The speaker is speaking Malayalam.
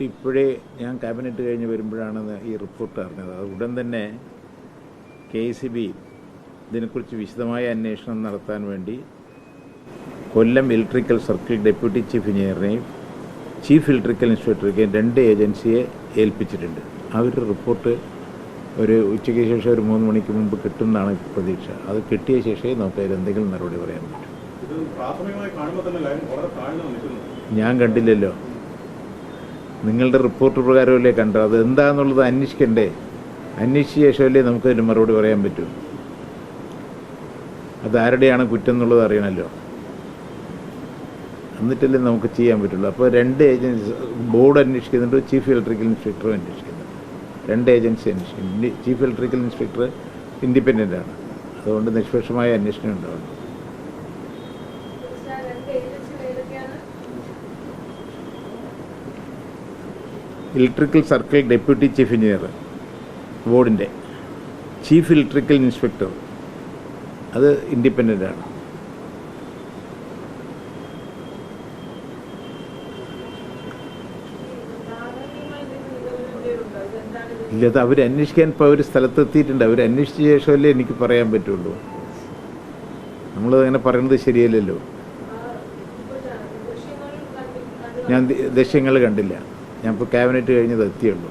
റിപ്പോർട്ട് ഇപ്പോഴേ ഞാൻ ക്യാബിനറ്റ് കഴിഞ്ഞ് വരുമ്പോഴാണ് ഈ റിപ്പോർട്ട് അറിഞ്ഞത്. അത് ഉടൻ തന്നെ കെ സി ബി ഇതിനെക്കുറിച്ച് വിശദമായ അന്വേഷണം നടത്താൻ വേണ്ടി Kollam electrical circle deputy chief എഞ്ചിനീയറിനെയും chief electrical ഇൻസ്പെക്ടറേയും രണ്ട് ഏജൻസിയെ ഏൽപ്പിച്ചിട്ടുണ്ട്. അവരുടെ റിപ്പോർട്ട് ഒരു ഉച്ചയ്ക്ക് ശേഷം ഒരു മൂന്ന് മണിക്ക് മുമ്പ് കിട്ടുമെന്നാണ് പ്രതീക്ഷ. അത് കിട്ടിയ ശേഷമേ നമുക്ക് അതിൽ എന്തെങ്കിലും നടപടി പറയാൻ പറ്റൂ. ഞാൻ പ്രാഥമികമായി നിങ്ങളുടെ റിപ്പോർട്ട് പ്രകാരമല്ലേ കണ്ടത്? അത് എന്താണെന്നുള്ളത് അന്വേഷിക്കണ്ടേ? അന്വേഷിച്ച ശേഷമല്ലേ നമുക്കതിന് മറുപടി പറയാൻ പറ്റൂ. അതാരുടെയാണ് കുറ്റം എന്നുള്ളത് അറിയണമല്ലോ എന്നിട്ടല്ലേ നമുക്ക് ചെയ്യാൻ പറ്റുള്ളൂ. അപ്പോൾ രണ്ട് ഏജൻസി ബോർഡ് അന്വേഷിക്കുന്നുണ്ട് ചീഫ് ഇലക്ട്രിക്കൽ ഇൻസ്പെക്ടറും അന്വേഷിക്കുന്നുണ്ട്. രണ്ട് ഏജൻസി അന്വേഷിക്കുന്നു ചീഫ് ഇലക്ട്രിക്കൽ ഇൻസ്പെക്ടർ ഇൻഡിപെൻഡന്റ് ആണ്. അതുകൊണ്ട് നിഷ്പക്ഷമായ അന്വേഷണം ഉണ്ടാവണം. Electrical circle deputy chief engineer ബോർഡിന്റെ ചീഫ് ഇലക്ട്രിക്കൽ ഇൻസ്പെക്ടർ. അത് ഇൻഡിപെൻഡന്റ് ആണ്. സാധാരണമായി എന്തെങ്കിലും നിഗമനങ്ങളുണ്ടോ ഇതെന്താണ് ഇത് ഇല്ല അത് അവർ അന്വേഷിക്കാൻ ഇപ്പോൾ അവർ സ്ഥലത്തെത്തിയിട്ടുണ്ട്. അവർ അന്വേഷിച്ച ശേഷമല്ലേ എനിക്ക് പറയാൻ പറ്റുള്ളൂ. നമ്മൾ അങ്ങനെ പറയുന്നത് ശരിയല്ലല്ലോ. ഞാൻ ദൃശ്യങ്ങൾ കണ്ടില്ല. ഞാൻ ഇപ്പോൾ ക്യാബിനറ്റ് കഴിഞ്ഞത് എത്തിയുള്ളൂ